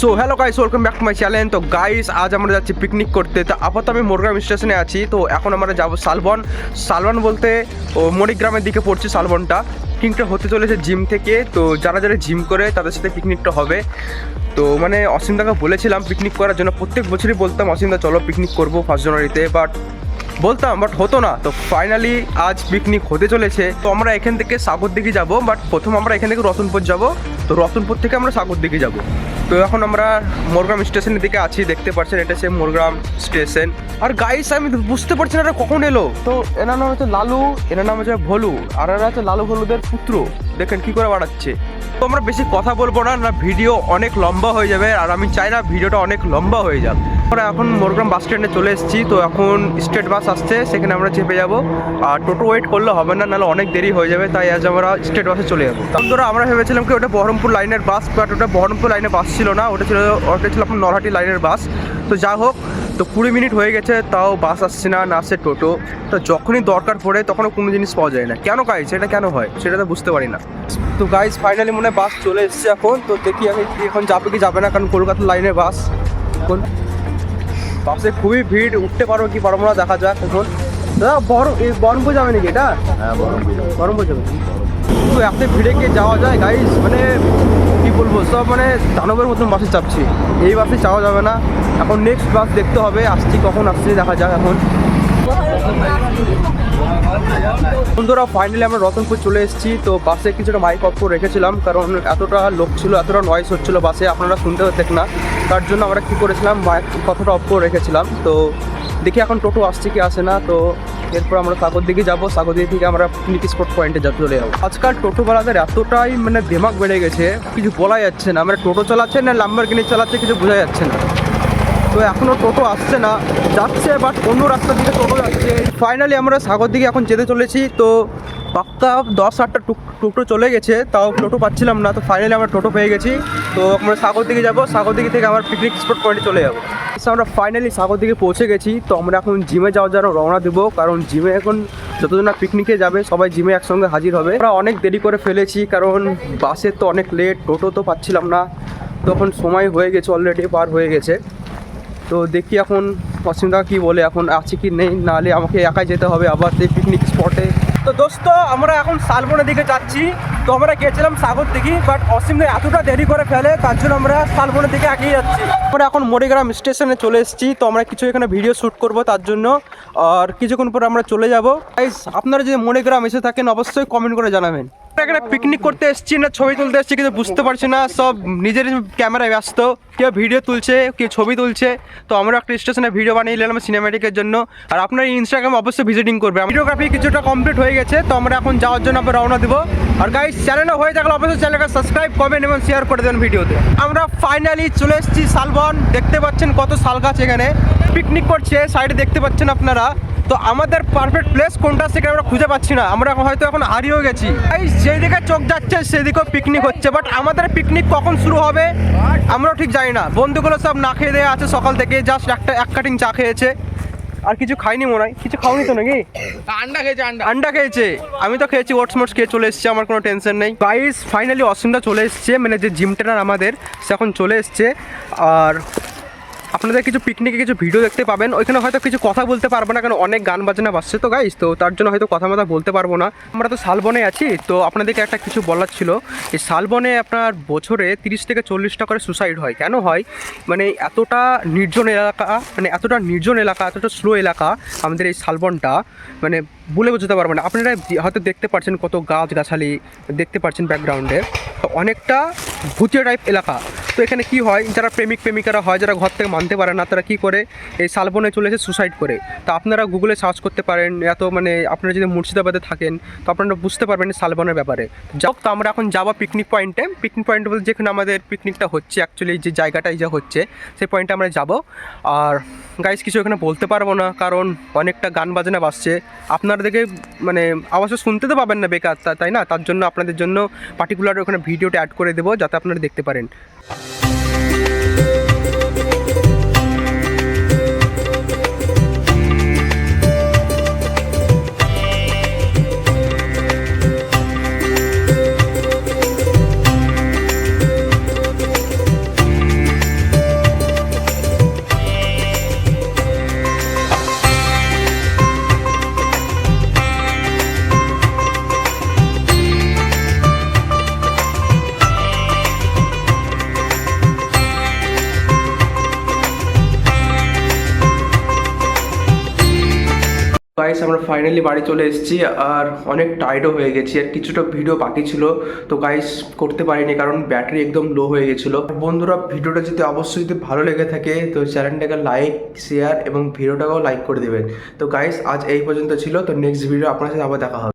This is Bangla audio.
So hello guys welcome back to my channel তো গাইস আজ আমরা যাচ্ছি পিকনিক করতে। তো আপাতত আমি মোরগ্রাম স্টেশনে আছি। তো এখন আমরা যাব শালবন শালবন বলতে, ও, মণিগ্রামের দিকে পড়ছে শালবনটা পিকনিকটা হতে চলেছে জিম থেকে। তো যারা যারা জিম করে, তাদের সাথে পিকনিকটা হবে। তো মানে অসীমদাকে বলেছিলাম পিকনিক করার জন্য। প্রত্যেক বছরই বলতাম অসীমদা চলো পিকনিক করব ফার্স্ট জানুয়ারিতে। বাট বলতাম বাট হতো না। তো ফাইনালি আজ পিকনিক হতে চলেছে। তো আমরা এখান থেকে সাগর দিকে যাব। বাট প্রথম আমরা এখান থেকে রতনপুর যাব। তো রতনপুর থেকে আমরা সাগর দিকে যাব। তো এখন আমরা মোরগ্রাম স্টেশনের দিকে আছি, দেখতে পাচ্ছেন এটা সে মোরগ্রাম স্টেশন। আর গাইস আমি বুঝতে পারছি না এটা কখন এলো। তো এনার নাম হচ্ছে লালু, এনার নাম হচ্ছে ভলু, আর এরা হচ্ছে লালু ভলুদের পুত্র। দেখেন কি করে বাড়াচ্ছে। তো আমরা বেশি কথা বলব না না ভিডিও অনেক লম্বা হয়ে যাবে, আর আমি চাই না ভিডিওটা অনেক লম্বা হয়ে যাক। আমরা এখন মোরগ্রাম বাস স্ট্যান্ডে চলে এসেছি, তো এখন স্টেট বাস আসছে, সেখানে আমরা চেপে যাব। আর টোটো ওয়েট করলে হবে না, নাহলে অনেক দেরি হয়ে যাবে, তাই আজ আমরা স্টেট বাসে চলে যাব। তখন ধরো আমরা ভেবেছিলাম কি ওটা বহরমপুর লাইনের বাস বাট ওটা বহরমপুর লাইনের বাস ছিল না ওটা ছিল ওটা ছিল আপনার নলহাটি লাইনের বাস। তো যা হোক তো কুড়ি মিনিট হয়ে গেছে তাও বাস আসছে না না আসছে টোটো। তো যখনই দরকার পড়ে তখনও কোনো জিনিস পাওয়া যায় না। কেন গাইজ এটা কেন হয়? সেটা তো বুঝতে পারি না। তো গাইজ ফাইনালি মনে বাস চলে এসেছে এখন। তো দেখি আমি এখন যাবে কি যাবে না কারণ কলকাতার লাইনের বাস কোন বাসে খুবই ভিড় উঠতে পারব কি পারব না দেখা যাক এখন। দাদা বড় এই বহরমপুর যাবে নাকি এটা? হ্যাঁ বহরমপুর বহরমপুর যাবে। তো এত ভিড়ে গিয়ে যাওয়া যায় গাইজ মানে কি বলব, সব মানে দানবের মতন বাসে চাপছি। এই বাসে চাওয়া যাবে না। এখন নেক্সট বাস দেখতে হবে, আসছি কখন, আসছে, দেখা যাক এখন। বন্ধুরা ফাইনালি আমরা রতনপুর চলে এসেছি। তো বাসে কিছুটা মাইক অফ করে রেখেছিলাম, কারণ এতটা লোক ছিল, এতটা নয়েস হচ্ছিল বাসে আপনারা শুনতে হতেন না। তার জন্য আমরা কী করেছিলাম মাইক কথাটা অফ করে রেখেছিলাম। তো দেখি এখন টোটো আসছে কি আসে না। তো এরপর আমরা সাগর দিকে যাব। সাগর দিকে থেকে আমরা পিকনিক স্পট পয়েন্টে যাতে চলে যাব। আজকাল টোটোওয়ালাদের এতটাই মানে দেমাক বেড়ে গেছে, কিছু বলা যাচ্ছে না। আমরা টোটো চালাচ্ছে না লাম্বার কিনে চালাচ্ছে, কিছু বোঝা যাচ্ছে না। তো এখনও টোটো আসছে না, যাচ্ছে বাট অন্য রাস্তার দিকে টোটো যাচ্ছে। ফাইনালি আমরা সাগর দিকে এখন যেতে চলেছি, তো পাক্কা দশ আটটা টোটো চলে গেছে, তাও টোটো পাচ্ছিলাম না, তো ফাইনালি আমরা টোটো পেয়ে গেছি। তো আমরা সাগর দিকে যাব, সাগর দিকে থেকে আমার পিকনিক স্পট পয়েন্টে চলে যাব। আমরা ফাইনালি সাগর দিকে পৌঁছে গেছি, তো আমরা এখন জিমে যাওয়ার জন্য রওনা দেবো, কারণ জিমে এখন যতজন পিকনিকে যাবে, সবাই জিমে একসঙ্গে হাজির হবে। আমরা অনেক দেরি করে ফেলেছি, কারণ বাসের তো অনেক লেট টোটো তো পাচ্ছিলাম না। তখন সময় হয়ে গেছে অলরেডি পার হয়ে গেছে। তো দেখি এখন অসীমদা কি বলে, এখন আছে কি নেই, নাহলে আমাকে একাই যেতে হবে আবার সেই পিকনিক স্পটে তো দোস্ত, আমরা এখন শালবনের দিকে যাচ্ছি। তো আমরা গেছিলাম সাগর দিকে বাট অসীম এতটা দেরি করে ফেলে, তার জন্য আমরা শালবনের দিকে এগিয়ে যাচ্ছি। আমরা এখন মরিগ্রাম স্টেশনে চলে এসেছি, তো আমরা কিছু এখানে ভিডিও শ্যুট করব তার জন্য। আর কিছুক্ষণ পর আমরা চলে যাব। আপনারা যদি মরিগ্রাম এসে থাকেন, অবশ্যই কমেন্ট করে জানাবেন। এখানে পিকনিক করতে এসেছি না, ছবি তুলতে এসেছি, কিন্তু বুঝতে পারছি না, সব নিজের ক্যামেরায় ব্যস্ত। কেউ ভিডিও তুলছে, কেউ ছবি তুলছে, তো আমরা একটা স্টেশনে ভিডিও বানিয়ে নিলাম সিনেমেটিকের জন্য। আর আপনার ইনস্টাগ্রাম অবশ্যই ভিজিটিং করবে। ভিডিওগ্রাফি কিছুটা কমপ্লিট হয়ে গেছে, তো আমরা এখন যাওয়ার জন্য আমরা রওনা দেবো। আর গাইস চ্যানেলে হয়ে থাকলে অবশ্যই চ্যানেলকে সাবস্ক্রাইব করবেন এবং শেয়ার করে দেবেন ভিডিওতে আমরা ফাইনালি চলে এসেছি শালবন। দেখতে পাচ্ছেন কত শাল গাছ এখানে। পিকনিক করছে সাইডে দেখতে পাচ্ছেন আপনারা। তো আমাদের পারফেক্ট প্লেস কোনটা সেখানে আমরা খুঁজে পাচ্ছি না। আমরা হয়তো এখন হারিয়েও গেছি। এই যেদিকে চোখ যাচ্ছে, সেদিকেও পিকনিক হচ্ছে। বাট আমাদের পিকনিক কখন শুরু হবে, আমরাও ঠিক জানি না। বন্ধুগুলো সব না খেয়ে দেওয়া আছে সকাল থেকে। জাস্ট একটা, এক কাটিং চা খেয়েছে। আর কিছু খাইনি মনে হয়। কিছু খাওনি তো নাকি? আন্ডা খেয়েছে আন্ডা। আন্ডা খেয়েছে। আমি তো খেয়েছি ওটস মোটস খেয়ে চলে এসেছি আমার কোনো টেনশন নেই। গাইস ফাইনালি অসীমটা চলে এসছে মানে যে জিম ট্রেনার আমাদের সে এখন চলে এসছে। আর আপনাদের কিছু পিকনিকে কিছু ভিডিও দেখতে পাবেন। ওইখানে হয়তো কিছু কথা বলতে পারব না, কারণ অনেক গান বাজনা বাজছে তো গাইস তো তার জন্য হয়তো কথা মতো বলতে পারব না। আমরা তো শালবনে আছি, তো আপনাদেরকে একটা কিছু বলার ছিল। এই শালবনে আপনার বছরে তিরিশ থেকে চল্লিশটা করে সুসাইড হয়। কেন হয়? মানে এতটা নির্জন এলাকা মানে এতটা নির্জন এলাকা, এতটা স্লো এলাকা আমাদের এই শালবনটা মানে বলে বোঝাতে পারব না। আপনারা হয়তো দেখতে পাচ্ছেন কত গাছ গাছালি দেখতে পাচ্ছেন ব্যাকগ্রাউন্ডে অনেকটা ভূতীয় টাইপ এলাকা। তো এখানে কি হয়? যারা প্রেমিক, প্রেমিকারা হয়, যারা ঘর থেকে মানতে পারে না, তারা কি করে? এই শালবনে চলে এসে সুসাইড করে। তো আপনারা গুগলে সার্চ করতে পারেন, এত মানে আপনারা যদি মুর্শিদাবাদে থাকেন, তো আপনারা বুঝতে পারবেন শালবনের ব্যাপারে। যাক তো আমরা এখন যাব পিকনিক পয়েন্টে পিকনিক পয়েন্ট বলতে যেখানে আমাদের পিকনিকটা হচ্ছে অ্যাকচুয়ালি যে জায়গাটাই যা হচ্ছে, সেই পয়েন্টে আমরা যাব। আর গাইস কিছু এখানে বলতে পারব না, কারণ অনেকটা গান বাজনা বাজছে। আপনারা দেখে মানে আওয়াজটা শুনতে তো পাবেন না বেকার তাই না? তার জন্য আপনাদের জন্য পার্টিকুলার ওখানে ভিডিওটা অ্যাড করে দেবো, যাতে আপনারা দেখতে পারেন। you গাইস আমরা ফাইনালি বাড়ি চলে এসেছি আর অনেক টায়ার্ডও হয়ে গেছি। আর কিছুটা ভিডিও বাকি ছিল। তো গাইস করতে পারিনি কারণ ব্যাটারি একদম লো হয়ে গেছিল। বন্ধুরা, ভিডিওটা যদি অবশ্যই যদি ভালো লেগে থাকে, তো চ্যানেলটাকে লাইক শেয়ার এবং ভিডিওটাকেও লাইক করে দেবেন। তো গাইস আজ এই পর্যন্ত ছিল। তো নেক্সট ভিডিও আপনার সাথে আবার দেখা হবে।